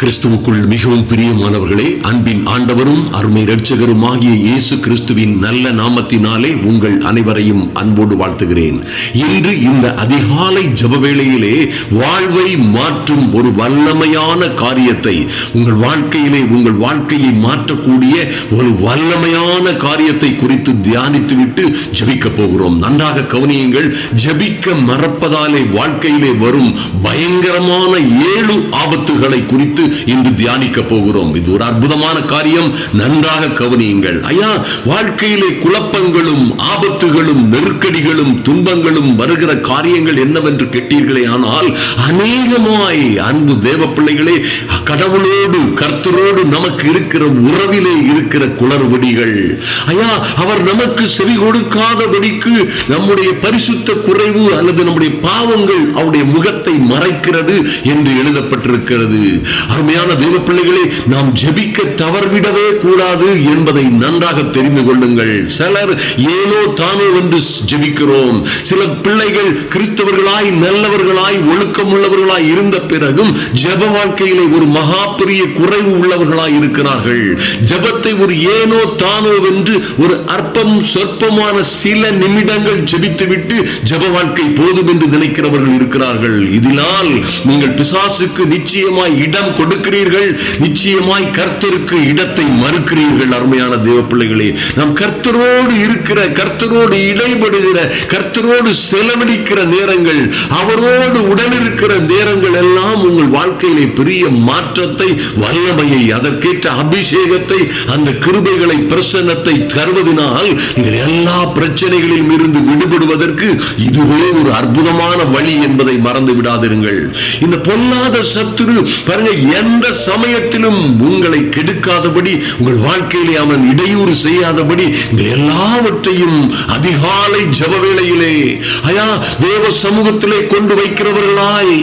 கிறிஸ்துவுக்குள் மிகவும் பிரியமானவர்களே அன்பின் ஆண்டவரும் அருமை இரட்சகரும் ஆகிய இயேசு கிறிஸ்துவின் நல்ல நாமத்தினாலே உங்கள் அனைவரையும் அன்போடு வாழ்த்துகிறேன். இன்று இந்த அதிகாலை ஜபவேளையிலே வாழ்வை மாற்றும் ஒரு வல்லமையான காரியத்தை உங்கள் வாழ்க்கையிலே உங்கள் வாழ்க்கையை மாற்றக்கூடிய ஒரு வல்லமையான காரியத்தை குறித்து தியானித்துவிட்டு ஜெபிக்க போகிறோம். நன்றாக கவனியுங்கள் ஜெபிக்க மறப்பதாலே வாழ்க்கையிலே வரும் பயங்கரமான ஏழு ஆபத்துகளை குறித்து இன்று தியானிக்க போகிறோம். இது ஒரு அற்புதமான காரியம். நன்றாக கவனியுங்கள். ஐயா வாழ்க்கையிலே குழப்பங்களும் ஆபத்துகளும் நெருக்கடிகளும் துன்பங்களும் வருகிற காரியங்கள் என்னவென்று கேட்டீர்களே ஆனால் அநேகமாய் அன்பு தேவ பிள்ளைகளே கடவுளோடு கர்த்தரோடு நமக்கு இருக்கிற உறவிலே இருக்கிற குளறுபடிகள். ஐயா அவர் நமக்கு செவி கொடுக்காதபடிக்கு நம்முடைய பரிசுத்த குறைவு அல்லது நம்முடைய பாவங்கள் அவருடைய முகத்தை மறைக்கிறது என்று எழுதப்பட்டிருக்கிறது. அருமையான தேவ பிள்ளைகளே நாம் ஜெபிக்க தவறிவிடவே கூடாது என்பதை நன்றாக தெரிந்து கொள்ளுங்கள். சிலர் ஏனோ தானோ என்று ஜெபிக்கிறோம். சில பிள்ளைகள் கிறிஸ்தவர்களாய் நல்லவர்களாய் ஒழுக்கம் உள்ளவர்களாய் இருந்த பிறகும் ஜெப வாழ்க்கையிலே ஒரு மகா பெரிய குறைவு உள்ளவர்களாய் இருக்கிறார்கள். ஜெபத்தை ஒரு ஏனோ தானோ என்று ஒரு அற்பம் சொற்பமான சில நிமிடங்கள் ஜெபித்துவிட்டு ஜெப வாழ்க்கை போதும் என்று நினைக்கிறவர்கள் இருக்கிறார்கள். இதனால் நீங்கள் பிசாசுக்கு நிச்சயமாய் இடம் கொடுக்கிறீர்கள் நிச்சயமாய் கர்த்தருக்கு இடத்தை மறுக்கிறீர்கள் அருமையான தேவ பிள்ளைகளே நாம் கர்த்தரோடு இருக்கிற கர்த்தரோடு இடைபடுகிற கர்த்தரோடு செலவழிக்கிற நேரங்கள் அவரோடு உடனிருக்கிற நேரங்கள் எல்லாம் உங்கள் வாழ்க்கையிலே பெரிய மாற்றத்தை வல்லமையை அதற்கேற்ற அபிஷேகத்தை அந்த கிருபைகளை பிரசன்னத்தை தருவதனால் நீங்கள் எல்லா பிரச்சனைகளிலும் இருந்து விடுபடுவதற்கு இதுவே ஒரு அற்புதமான வழி என்பதை மறந்து விடாதிருங்கள். இந்த பொல்லாத சத்துரு பாருங்க எந்த சமயத்திலும் உங்களை கெடுக்காதபடி உங்கள் வாழ்க்கையிலே அவன் இடையூறு செய்யாதபடி நீங்கள் எல்லாவற்றையும் அதிகாலை ஜப வேளையிலே ஐயா தேவ சமூகத்திலே கொண்டு வைக்கிறவர்களாய்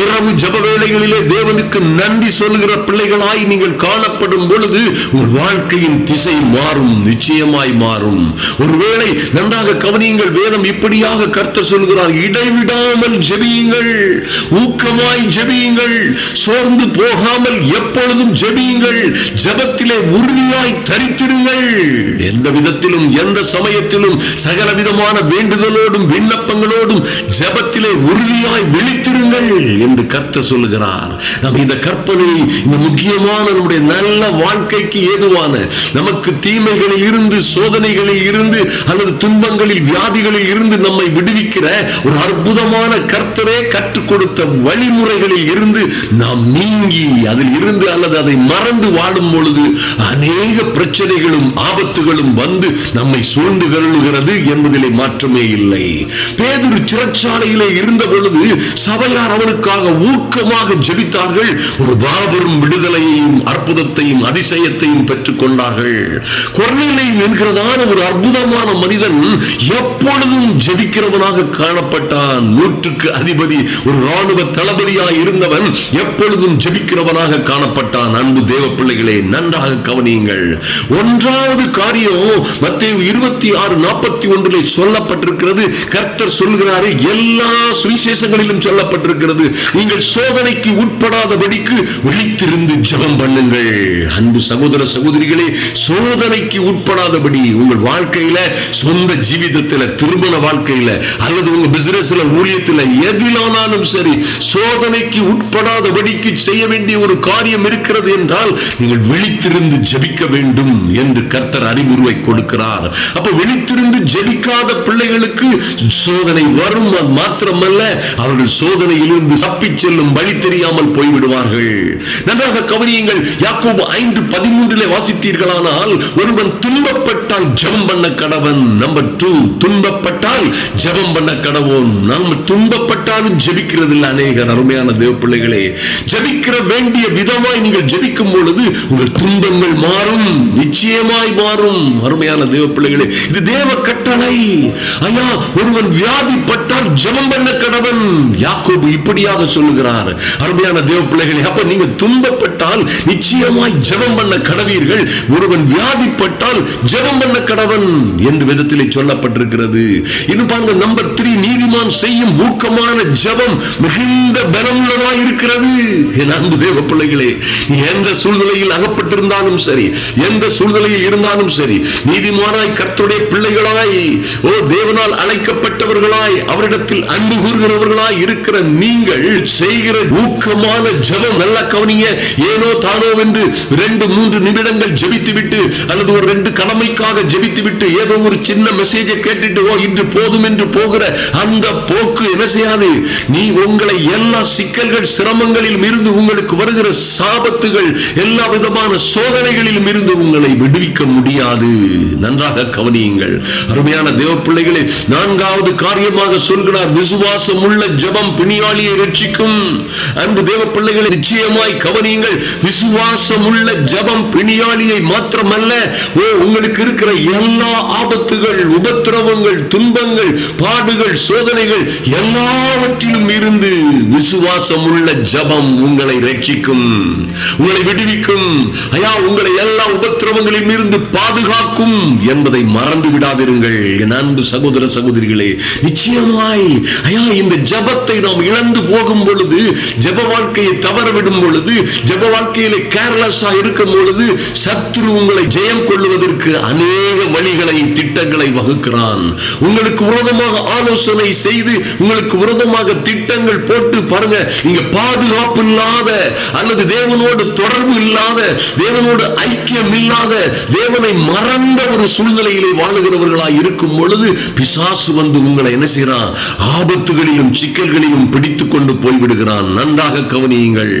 இரவு ஜப வேளைகளிலே தேவனுக்கு நன்றி சொல்லுகிற பிள்ளைகளாய் நீங்கள் காணப்படும் பொழுது உங்கள் வாழ்க்கையின் திசை மாறும் நிச்சயமாய் மாறும். ஒருவேளை நன்றாக கவனியுங்கள் வேதம் இப்படியாக கர்த்த சொல்கிறார் இடைவிடாமல் ஜெபியுங்கள் ஊக்கமாய் ஜெபியுங்கள் சோர்ந்து போகாமல் எப்பொழுதும் ஜெபியுங்கள் ஜபத்திலே உறுதியாய் தரித்திடுங்கள். எந்த விதத்திலும் எந்த சமயத்திலும் சகலவிதமான வேண்டுதலோடும் விண்ணப்பங்களோடும் ஜபத்திலே உறுதியாய் விழித்திருங்கள் என்று கர்த்த சொல்லுகிறார். நாம் இந்த கற்பனை இந்த முக்கியமான நம்முடைய நல்ல வாழ்க்கைக்கு ஏதுவான நமக்கு தீமைகளில் இருந்து சோதனைகளில் இருந்து அல்லது துன்பங்களில் வியாதிகளில் இருந்து நம்மை விடுவிக்கிற ஒரு அற்புதமான கர்த்தரே கற்றுக் கொடுத்த வழிமுறைகளில் இருந்து நாம் நீங்கி அதில் இருந்து அல்லது அதை மறந்து வாழும் பொழுது அநேக பிரச்சனைகளும் ஆபத்துகளும் வந்து நம்மை சூழ்ந்து கருளுகிறது என்பதிலே மாற்றமே இல்லை. பேதுரு சிறைச்சாலையிலே இருந்த பொழுது சபையார் அவனுக்காக ஊக்கமாக ஜெபித்தார்கள். ஒரு பாபரும் விடுதலையையும் அற்புதத்தையும் அதிசயத்தையும் பெற்றுக் கொண்டார்கள் கொர்நேலை என்கிறதான ஒரு அற்புதமான மனிதன் எப்பொழுதும் ஜெபிக்கிறவனாக காணப்பட்டான். நூற்றுக்கு அதிபதி ஒரு ராணுவ தளபதியாய் இருந்தவன் எப்பொழுதும் ஜெபிக்க இருக்கிறவனாக காணப்பட்டான். அன்பு தேவ பிள்ளைகளை நன்றாக கவனியுங்கள். ஒன்றாவது காரியம் மத்திய இருபத்தி ஆறு நாற்பத்தி ஒன்றில் சொல்லப்பட்டிருக்கிறது. கர்த்தர் சொல்கிறாரே எல்லா சுவிசேஷங்களிலும் சொல்லப்பட்டிருக்கிறது. நீங்கள் சோதனைக்கு உட்படாதபடிக்கு விழித்திருந்து ஜபம் பண்ணுங்கள். அன்பு சகோதர சகோதரிகளே சோதனைக்கு உட்படாதபடி உங்கள் வாழ்க்கையில சொந்த ஜீவிதத்துல திருமண வாழ்க்கையில அல்லது உங்க பிசினஸ்ல ஊழியத்தில் எதிலானாலும் சரி சோதனைக்கு உட்படாதபடிக்கு செய்ய வேண்டிய வேண்டிய ஒரு காரியம் இருக்கிறது என்றால் நீங்கள் விழித்திருந்து ஜபிக்க வேண்டும் என்று கர்த்தர் அறிவுரை கொடுக்கிறார். அப்ப விழித்திருந்து ஜபிக்காத பிள்ளைகளுக்கு சோதனை வரும் அது மாத்திரமல்ல அவர்கள் சோதனையிலிருந்து தப்பி செல்லும் வழி தெரியாமல் போய்விடுவார்கள். நன்றாக கவனியுங்கள் யாக்கோபு ஐந்து பதிமூன்றிலே வாசித்தீர்களானால் ஒருவன் துன்பப்பட்டால் ஜபம் பண்ண கடவன். நம்பர் டூ துன்பப்பட்டால் ஜபம் பண்ண கடவோன். நாம் துன்பப்பட்டாலும் ஜபிக்கிறது இல்லை அநேகர் அருமையான தேவ பிள்ளைகளே ஜபிக்கிற வேண்டிய விதமாய் நீங்கள் ஜெபிக்கும் பொழுது உங்கள் துன்பங்கள் மாறும் நிச்சயமாய் மாறும். அருமையான தேவ பிள்ளைகளே இது தேவ கட்ட கட்டளை. ஐயா ஒருவன் வியாதிப்பட்டால் ஜெபம் பண்ண கடவன் யாக்கோபு இப்படியாக சொல்லுகிறார். அருமையான தேவ பிள்ளைகளே அப்ப நீங்க துன்பப்பட்டால் நிச்சயமாய் ஜெபம் பண்ண கடவீர்கள் ஒருவன் வியாதிப்பட்டால் ஜெபம் பண்ண கடவன் என்று விதத்திலே சொல்லப்பட்டிருக்கிறது. இன்னும் பாருங்க நம்பர் த்ரீ நீதிமான் செய்யும் ஊக்கமான ஜெபம் மிகுந்த பலமுள்ளதாய் இருக்கிறது. என் அன்பு தேவ பிள்ளைகளே எந்த சூழ்நிலையில் அகப்பட்டிருந்தாலும் சரி எந்த சூழ்நிலையில் இருந்தாலும் சரி நீதிமானாய் கர்த்தருடைய பிள்ளைகளாய் ஓ தேவனால் அழைக்கப்பட்டவர்களாய் அவரிடத்தில் அன்பு கூறுகிறவர்களாய் இருக்கிற நீங்கள் செய்கிற ஊக்கமான ஜபம் நல்லா கவனிங்க. ஏனோ தானோ என்று ரெண்டு மூன்று நிமிடங்கள் ஜபித்து விட்டு அல்லது ஒரு ரெண்டு கடமைக்காக ஜபித்து விட்டு ஏதோ ஒரு சின்ன மெசேஜை கேட்டுட்டு ஓ இன்று போதும் என்று போகிற அந்த போக்கு என்ன செய்யாது? நீ உங்களை எல்லா சிக்கல்கள் சிரமங்களிலும் இருந்து உங்களுக்கு வருகிற சாபத்துகள் எல்லா விதமான சோதனைகளிலும் இருந்து உங்களை விடுவிக்க முடியாது. நன்றாக கவனியுங்கள். அருமையான தேவ பிள்ளைகளே நான்காவது காரியமாக சொல்கிறார் விசுவாசம் உள்ள ஜபம் பிணியாளியை ரட்சிக்கும். அன்பு தேவ பிள்ளைகளை நிச்சயமாய் கவனியுங்கள் விசுவாசம் உள்ள ஜபம் பிணியாளியை மாத்திரமல்ல ஓ உங்களுக்கு இருக்கிற எல்லா ஆபத்துகள் உபத்திரவங்கள் துன்பங்கள் பாடுகள் சோதனைகள் எல்லாவற்றிலும் இருந்து விசுவாசம் உள்ள ஜபம் உங்களை ரட்சிக்கும் உங்களை விடுவிக்கும். ஐயா உங்களை எல்லா உபத்திரவங்களிலும் இருந்து பாதுகாக்கும் என்பதை மறந்து விடாதிருங்கள் என் அன்பு சகோதர சகோதரிகளே நிச்சயமாய் ஐயா இந்த ஜபத்தை நாம் இழந்து போகும் பொழுது ஜப வாழ்க்கையை தவறவிடும் பொழுது ஜப வாழ்க்கையில கேர்லெஸ்ஸா இருக்கும் பொழுது சத்ரு உங்களை ஜெயம் கொள்வதற்கு அநேக வழிகளை திட்டங்களை வகுக்கிறான். உங்களுக்கு விரோதமாக ஆலோசனை செய்து உங்களுக்கு விரோதமாக திட்டங்கள் போட்டு பாருங்க நீங்க பாதுகாப்பு இல்லாத அல்லது தேவனோடு தொடர்பு இல்லாத தேவனோடு ஐக்கியம் இல்லாத தேவனை மறந்த ஒரு சூழ்நிலையிலே வாழுகிறவர்களாய் இருக்கும் பொழுது பிசாசு வந்து உங்களை என்ன செய்யறான் ஆபத்துகளிலும் சிக்கல்களிலும் பிடித்து கொண்டு போய்விடுகிறான். நன்றாக கவனியுங்கள்.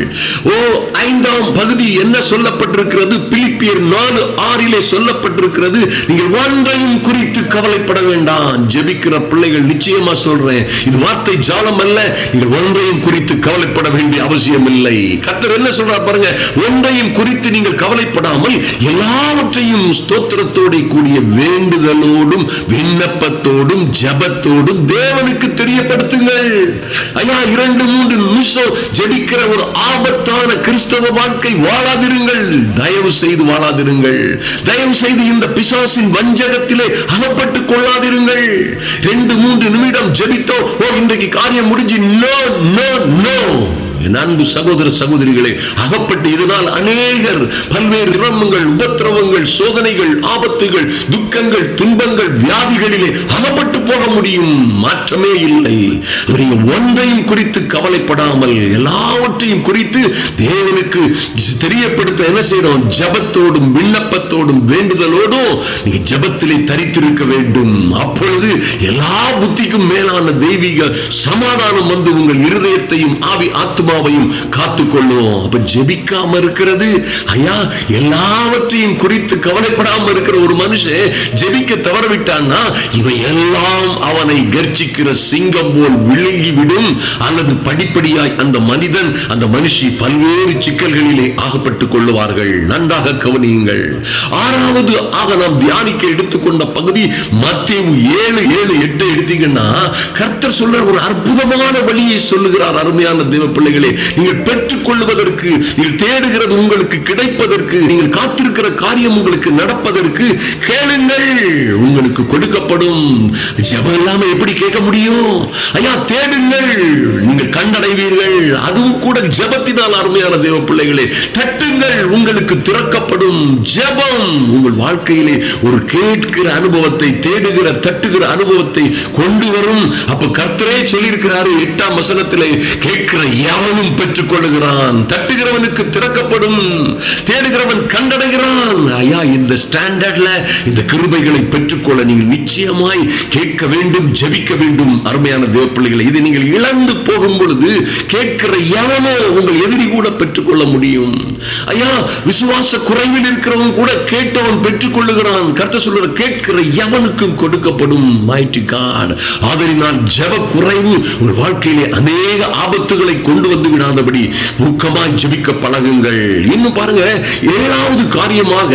ஓ ஐந்தாம் பகுதி என்ன சொல்லப்பட்டிருக்கிறது? பிலிப்பியர் நாலு ஆறிலே சொல்லப்பட்டிருக்கிறது. நீங்கள் ஒன்றையும் குறித்து கவலைப்பட வேண்டாம். ஜெபிக்கிற பிள்ளைகள் நிச்சயமா சொல்றேன். இது வார்த்தை ஜாலம் அல்ல. நீங்கள் ஒன்றையும் குறித்து கவலைப்பட வேண்டிய அவசியம் இல்லை கத்தர் என்ன சொல்றார் பாருங்க? ஒன்றையும் குறித்து நீங்கள் கவலைப்படாமல் எல்லாவற்றையும் ஸ்தோத்திரத்தோட கூடிய வேண்டுதலோடும் விண்ணப்பத்தோடும் ஜெபத்தோடும் தேவனுக்கு தெரியப்படுத்துங்கள். ஐயா இரண்டு மூன்று நிமிஷம் ஜெபிக்கிற ஒரு ஆபத்தான கிறிஸ்தவ வாழ்க்கை வாழாதிருங்கள். தயவு செய்து வாழாதிருங்கள். தயவு செய்து இந்த பிசாசின் வஞ்சகத்திலே அகப்பட்டுக் கொள்ளாதிருங்கள். ரெண்டு மூன்று நிமிடம் ஜெபித்தோ ஓ இன்றைக்கு காரியம் முடிஞ்சு நோ நோ நோ. என் அன்பு சகோதர சகோதரிகளே அகப்பட்டு இதனால் அநேகர் பல்வேறு சிரமங்கள் உபத்திரவங்கள் சோதனைகள் ஆபத்துகள் துக்கங்கள் துன்பங்கள் வியாதிகளிலே அகப்பட்டு போக முடியும் மாற்றமே இல்லை. அவருடைய ஒன்றையும் குறித்து கவலைப்படாமல் எல்லாவற்றையும் குறித்து தேவனுக்கு தெரியப்படுத்த என்ன செய்யணும் ஜபத்தோடும் விண்ணப்பத்தோடும் வேண்டுதலோடும் நீங்க ஜபத்திலே தரித்திருக்க வேண்டும். அப்பொழுது எல்லா புத்திக்கும் மேலான தெய்வீக சமாதானம் வந்து உங்கள் இருதயத்தையும் ஆவி ஆத்மாவையும் காத்துக்கொள்ளும். அப்ப ஜெபிக்காம இருக்கிறது. ஐயா எல்லாவற்றையும் குறித்து கவலைப்படாம இருக்கிற ஒரு மனுஷன் ஜெபிக்க தவறவிட்டான்னா இவை எல்லாம் அவனை கர்ச்சிக்கிற சிங்கம் போல் விழுங்கிவிடும். அல்லது படிப்படியாய் அந்த மனிதன் அந்த மனுஷி பல்வேறு சிக்கல்களிலே ஆகப்பட்டுக் கொள்ளுவார்கள். நன்றாக கவனியுங்கள். ஆறாவது ஆக நாம் தியானிக்க எடுத்துக்கொண்ட பகுதி மத்தேயு ஏழு ஏழு எட்டு எடுத்தீங்கன்னா கர்த்தர் சொல்ற ஒரு அற்புதமான வழியை சொல்லுகிறார் அருமையான தேவ பிள்ளைகள். நீங்கள் பெற்றுக் கொள்வதற்கு நீங்கள் தேடுகிறது உங்களுக்கு கிடைப்பதற்கு நீங்கள் காத்திருக்கிற காரியம் உங்களுக்கு நடப்பதற்கு கேளுங்கள். உங்களுக்கு கொடுக்கப்படும் ஜெபம் இல்லாம எப்படி கேட்க முடியும்? ஐயா தேடுங்கள். நீங்கள் கண்டடைவீர்கள். அதுவும் கூட ஜெபத்தினால் அருமையான தேவ பிள்ளைகளே கண்கள் உங்களுக்கு திறக்கப்படும் ஜெபம். உங்கள் வாழ்க்கையிலே ஒரு கேட்கிற அனுபவத்தை தேடுகிற தட்டுகிற அனுபவத்தை கொண்டு வரும். அப்ப கர்த்தரே சொல்லியிருக்கிறாரு எட்டாம் வசனத்திலே கேட்கிற எவனும் பெற்றுக் கொள்ளுகிறான் தட்டுகிறவனுக்கு திறக்கப்படும் தேடுகிறவன் கண்டடைகிறான். ஐயா இந்த ஸ்டாண்டர்ட்ல இந்த கிருபைகளை பெற்றுக்கொள்ள நீங்கள் நிச்சயமாய் கேட்க வேண்டும் ஜெபிக்க வேண்டும் அருமையான தேவ பிள்ளைகளை இதை நீங்கள் இழந்து போகும் பொழுது கேட்கிற எவனோ உங்கள் எதிரி கூட பெற்றுக்கொள்ள முடியும். ஐயா விசுவாச குறைவில் இருக்கிறவன் கூட கேட்டவன் பெற்றுக் கொள்ளுகிறான். கருத்த சொல்ற கேட்கிற எவனுக்கும் கொடுக்கப்படும் mighty God. ஆதலினால் ஜப குறைவு உங்கள் வாழ்க்கையிலே அநேக ஆபத்துகளை கொண்டு வந்து விடாதபடி ஊக்கமாய் ஜபிக்க பழகுங்கள். இன்னும் பாருங்க ஏழாவது காரியமாக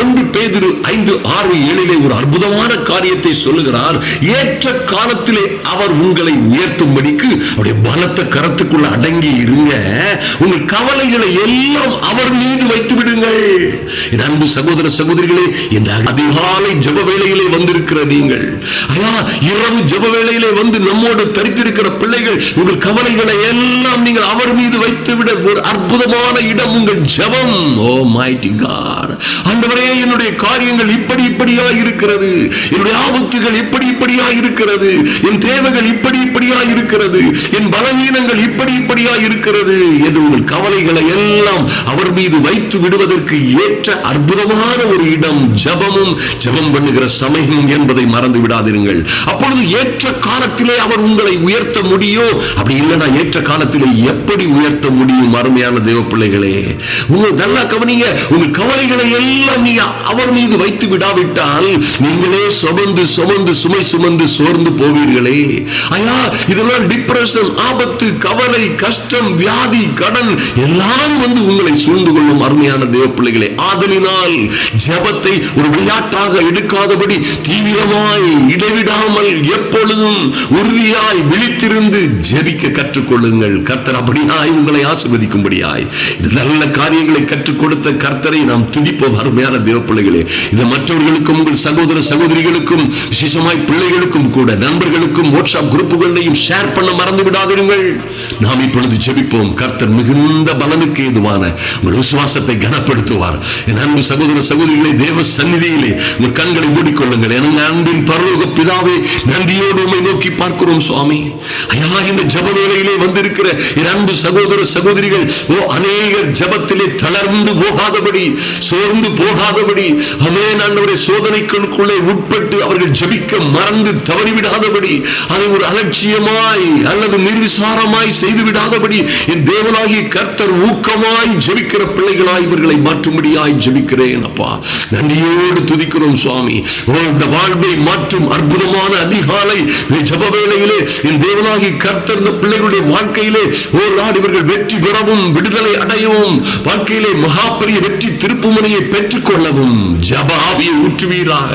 ஒன்று பேதிரு ஐந்து ஆறு ஏழிலே ஒரு அற்புதமான காரியத்தை சொல்லுகிறார். ஏற்ற காலத்திலே அவர் உங்களை உயர்த்தும்படிக்கு அவருடைய பலத்த கரத்துக்குள்ள அடங்கி இருங்க. உங்கள் கவலைகளை எல்லாம் அவர் மீது வைத்து விடுங்கள். என் அன்பு சகோதர சகோதரிகளே இந்த அதிகாலை ஜப வேலையிலே வந்திருக்கிற நீங்கள். ஐயா இரவு ஜப வேலையிலே வந்து நம்மோடு தரித்திருக்கிற பிள்ளைகள் உங்கள் கவலைகளை எல்லாம் நீங்கள் அவர் மீது வைத்து விட ஒரு அற்புதமான இடம் உங்கள் ஜபம். Oh mighty God. ஆண்டவரே என்னுடைய காரியங்கள் இப்படி இப்படியா இருக்கிறது. என்னுடைய ஆபத்துகள் இப்படி இப்படியா இருக்கிறது. என் தேவைகள் இப்படி இப்படியா இருக்கிறது. என் பலவீனங்கள் இப்படி இப்படியா இருக்கிறது. என்று உங்கள் கவலைகளை எல்லாம் அவர் மீது வைத்து விடுவதற்கு ஏற்ற அற்புதமான ஒரு இடம் ஜபமும் ஜபம் பண்ணுகிற சமயம் என்பதை மறந்து விடாதிருங்கள். அப்பொழுது ஏற்ற காலத்திலே அவர் உங்களை உயர்த்த முடியும்? அப்படி இல்லைனா ஏற்ற காலத்திலே எப்படி உயர்த்த முடியும் அருமையான தேவ பிள்ளைகளே உங்க நல்லா கவனிங்க உங்க கவலைகளை எல்லாம் நீ அவர் மீது வைத்து விடாவிட்டால் நீங்களே சுமந்து சுமந்து சுமை சுமந்து சோர்ந்து போவீர்களே. ஐயா இதெல்லாம் டிப்ரெஷன் ஆபத்து கவலை கஷ்டம் வியாதி கடன் எல்லாம் வந்து உங்களை சூழ்ந்து கொள்ளும் அருமையான தேவ பிள்ளைகளே ஆதலினால் ஜபத்தை ஒரு விளையாட்டாக எடுக்காதபடி தீவிரமாய் இடைவிடாமல் எப்பொழுதும் உறுதியாய் விழித்திருந்து ஜபிக்க கற்றுக்கொள்ளுங்கள். கர்த்தர் அப்படியாய் உங்களை ஆசிர்வதிக்கும்படியாய். இது நல்ல காரியங்களை கற்றுக் கொடுத்த கர்த்தரை நாம் துதிப்போம் அருமையான தேவ பிள்ளைகளே இதை மற்றவர்களுக்கும் உங்கள் சகோதர சகோதரிகளுக்கும் விசேஷமாய் பிள்ளைகளுக்கும் கூட நண்பர்களுக்கும் வாட்ஸ்அப் குரூப்புகளையும் ஷேர் பண்ண மறந்து விடாதிருங்கள் நாம் இப்பொழுது ஜெபிப்போம். கர்த்தர் மிகுந்த பலனுக்கு ஏதுவான உங்கள் உங்கள் விசுவாசத்தை கனப்படுத்துவார். என் அன்பு சகோதர சகோதரிகளை தேவ சந்நிதியிலே உங்கள் கண்களை மூடிக்கொள்ளுங்கள். என் அன்பின் பரலோக பிதாவே நன்றியோடு உண்மை நோக்கி பார்க்கிறோம் சுவாமி. ஐயா இந்த ஜப வேலையிலே வந்திருக்கிற என் அன்பு சகோதர சகோதரிகள் ஓ அநேகர் ஜபத்திலே தளர்ந்து போகாதபடி சோர்ந்து போகாதபடி அமே ஆண்டவரை சோதனைக்குள்ளே உட்பட்டு அவர்கள் ஜபிக்க மறந்து தவறிவிடாதபடி அதை ஒரு அலட்சியமாய் அல்லது நிர்விசாரமாய் செய்து விடாதபடி என் தேவனாகிய கர்த்தர் ஊக்கமாய் ஜபிக்கிற பிள்ளைகளாய் இவர்களை மாற்றும்படியாய் ஜபிக்கிறேன் அப்பா. நன்றியோடு துதிக்கிறோம் சுவாமி. இந்த வாழ்வை மாற்றும் அற்புதமான அதிகாலை ஜப வேளையிலே என் தேவனாகி கர்த்தர் இந்த பிள்ளைகளுடைய வாழ்க்கையிலே ஓ நாள் இவர்கள் வெற்றி பெறவும் விடுதலை அடையவும் வாழ்க்கையிலே மகா பெரிய வெற்றி திருப்புமனையை பெற்றுக்கொள்ளவும். ஜப ஆவியை ஊற்றுவீராக.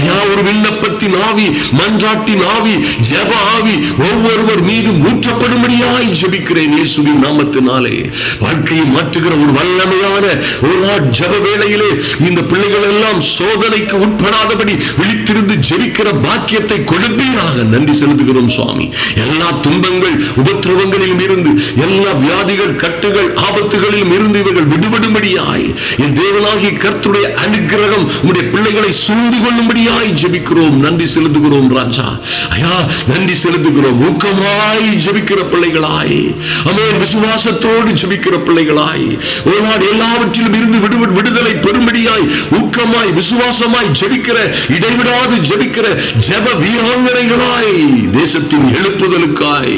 ஐயா ஒரு விண்ணப்பத்தின் ஆவி மன்றாட்டின் ஆவி ஜப ஆவி ஒவ்வொருவர் மீதும் ஊற்றப்படும்படியாய் ஜபிக்கிறேன் இயேசுவின் நாமத்தினாலே. வாழ்க்கையை மாற்றுகிற ஒரு வல்ல ஒரு நாள் ஜப வேளையிலே இந்த பிள்ளைகள் எல்லாம் சோதனைக்கு உட்படாதபடி விழித்திருந்து ஜெபிக்கிற பாக்கியத்தை கொடுப்பீராக. நன்றி செலுத்துகிறோம் சுவாமி. எல்லா துன்பங்கள் உபத்திரவங்களிலும் இருந்து எல்லா வியாதிகள் கட்டுகள் ஆபத்துகளிலும் இருந்து இவர்கள் விடுபடும்படியாய் என் தேவனாகி கர்த்துடைய அனுகிரகம் உடைய பிள்ளைகளை சூழ்ந்து கொள்ளும்படியாய் ஜெபிக்கிறோம். நன்றி செலுத்துகிறோம் ராஜா. ஐயா நன்றி செலுத்துகிறோம். ஊக்கமாய் ஜெபிக்கிற பிள்ளைகளாய் அமேன். விசுவாசத்தோடு ஜெபிக்கிற பிள்ளைகளாய் ஓ நாள் எல்லாவற்றிலும் இருந்து விடு விடுதலை பெறும்படியாய் ஊக்கமாய் விசுவாசமாய் ஜெபிக்கிற இடைவிடாது ஜெபிக்கிற ஜெப வீராங்கனைகளாய் தேசத்தின் எழுப்புதலுக்காய்.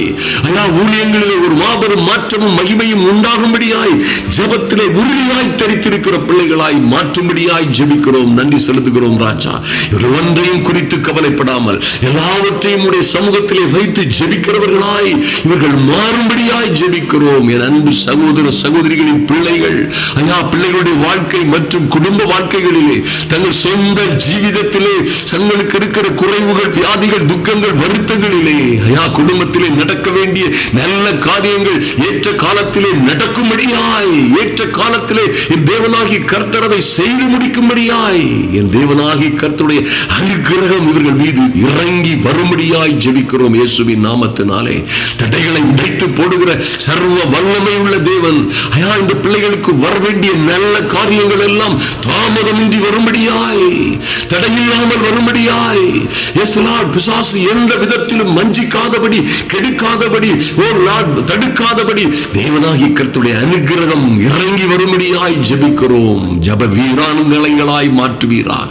ஐயா ஊழியங்களிலே ஒரு மாபெரும் மாற்றமும் மகிமையும் உண்டாகும்படியாய் ஜெபத்திலே உறுதியாய் தரித்திருக்கிற பிள்ளைகளாய் மாற்றும்படியாய் ஜெபிக்கிறோம். நன்றி செலுத்துகிறோம் ராஜா. ஒன்றையும் குறித்து கவலைப்படாமல் எல்லாவற்றையும் உடைய சமூகத்திலே வைத்து ஜெபிக்கிறவர்களாய் இவர்கள் மாறும்படியாய் ஜெபிக்கிறோம். என் அன்பு சகோதர சகோதரிகளின் பிள்ளைகள் ஐயா பிள்ளைகளுடைய வாழ்க்கை மற்றும் குடும்ப வாழ்க்கைகளிலே தங்கள் சொந்த ஜீவிதத்திலே தங்களுக்கு இருக்கிற குறைவுகள் வியாதிகள் துக்கங்கள் வருத்தங்களிலே ஐயா குடும்பத்திலே நடக்க வேண்டிய நல்ல காரியங்கள் ஏற்ற காலத்திலே நடக்கும்படியாய் ஏற்ற காலத்திலே என் தேவனாகி கர்த்தரதை செய்து முடிக்கும்படியாய் என் தேவனாகி கர்த்தருடைய அனுகிரகம் இவர்கள் மீது இறங்கி வரும்படியாய் ஜெபிக்கிறோம் இயேசுவின் நாமத்தினாலே. தடைகளை உடைத்து போடுகிற சர்வ வல்லமை உள்ள தேவன் ஐயா இந்த பிள்ளைகளுக்கு வர வேண்டிய நல்ல காரியங்கள் எல்லாம் தாமதமின்றி வரும்படியாய் தடையில்லாமல் வரும்படியாய். பிசாசு எந்த விதத்திலும் மஞ்சிக்காதபடி கெடுக்காதபடி ஓ லார்ட் தடுக்காதபடி தேவனாகி கர்த்தருடைய அனுகிரகம் இறங்கி வரும்படியாய் ஜபிக்கிறோம். ஜப வீரானுங்களைகளாய் மாற்றுவீராக.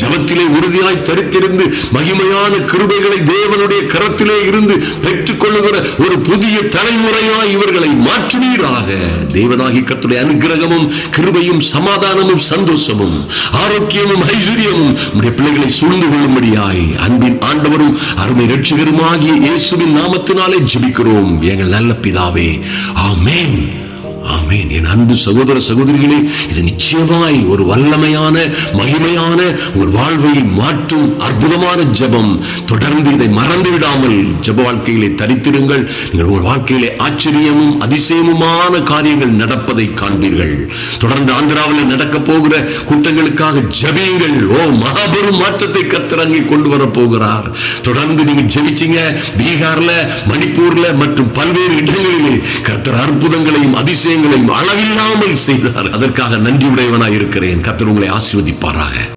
ஜபத்திலே உறுதியாய் தரித்திருந்து மகிமையான கிருபைகளை தேவனுடைய கரத்திலே இருந்து பெற்றுக் கொள்ளுகிற ஒரு புதிய தலைமுறையாய் இவர்களை மாற்றுவீராக. தேவனாகி கத்துடைய அனுகிரகமும் கிருபையும் சமாதானமும் சந்தோஷமும் ஆரோக்கியமும் ஐஸ்வர்யமும் உடைய பிள்ளைகளை சூழ்ந்து கொள்ளும்படியாய் அன்பின் ஆண்டவரும் அருமை ரட்சிகருமாகிய இயேசுவின் நாமத்தினாலே ஜபிக்கிறோம். எங்கள் நல்ல பிதாவே ஆமேன். ஆமேன். என் அன்பு சகோதர சகோதரிகளே இது நிச்சயமாய் ஒரு வல்லமையான மகிமையான உங்கள் வாழ்வை மாற்றும் அற்புதமான ஜெபம். தொடர்ந்து இதை மறந்து விடாமல் ஜெப வாழ்க்கையிலே தரித்திருங்கள். நீங்கள் உங்கள் வாழ்க்கையிலே ஆச்சரியமும் அதிசயமுமான காரியங்கள் நடப்பதை காண்பீர்கள். தொடர்ந்து ஆந்திராவில் நடக்க போகிற கூட்டங்களுக்காக ஜபியுங்கள். ஓ மகாபெரும் மாற்றத்தை கத்திரங்கி கொண்டு வர போகிறார் தொடர்ந்து நீங்க ஜபிச்சிங்க. பீகார்ல மணிப்பூர்ல மற்றும் பல்வேறு இடங்களிலே கர்த்தர் அற்புதங்களையும் காரியங்களையும் அளவில்லாமல் செய்தார் அதற்காக நன்றி உடையவனாய் இருக்கிறேன் கத்தர் உங்களை ஆசீர்வதிப்பாராக.